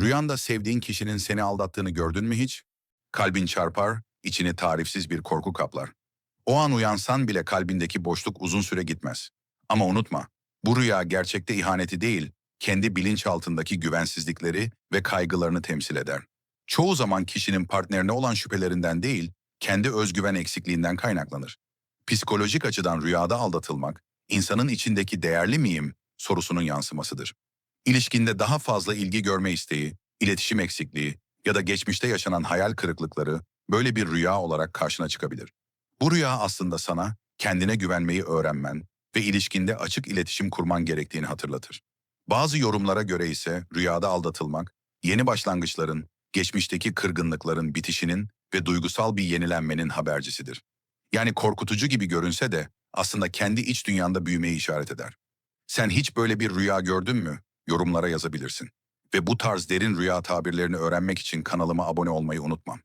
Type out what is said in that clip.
Rüyanda sevdiğin kişinin seni aldattığını gördün mü hiç? Kalbin çarpar, içini tarifsiz bir korku kaplar. O an uyansan bile kalbindeki boşluk uzun süre gitmez. Ama unutma, bu rüya gerçekte ihaneti değil, kendi bilinçaltındaki güvensizlikleri ve kaygılarını temsil eder. Çoğu zaman kişinin partnerine olan şüphelerinden değil, kendi özgüven eksikliğinden kaynaklanır. Psikolojik açıdan rüyada aldatılmak, insanın içindeki değerli miyim sorusunun yansımasıdır. İlişkinde daha fazla ilgi görme isteği, iletişim eksikliği ya da geçmişte yaşanan hayal kırıklıkları böyle bir rüya olarak karşına çıkabilir. Bu rüya aslında sana kendine güvenmeyi öğrenmen ve ilişkinde açık iletişim kurman gerektiğini hatırlatır. Bazı yorumlara göre ise rüyada aldatılmak, yeni başlangıçların, geçmişteki kırgınlıkların bitişinin ve duygusal bir yenilenmenin habercisidir. Yani korkutucu gibi görünse de aslında kendi iç dünyanda büyümeyi işaret eder. Sen hiç böyle bir rüya gördün mü? Yorumlara yazabilirsin. Ve bu tarz derin rüya tabirlerini öğrenmek için kanalıma abone olmayı unutma.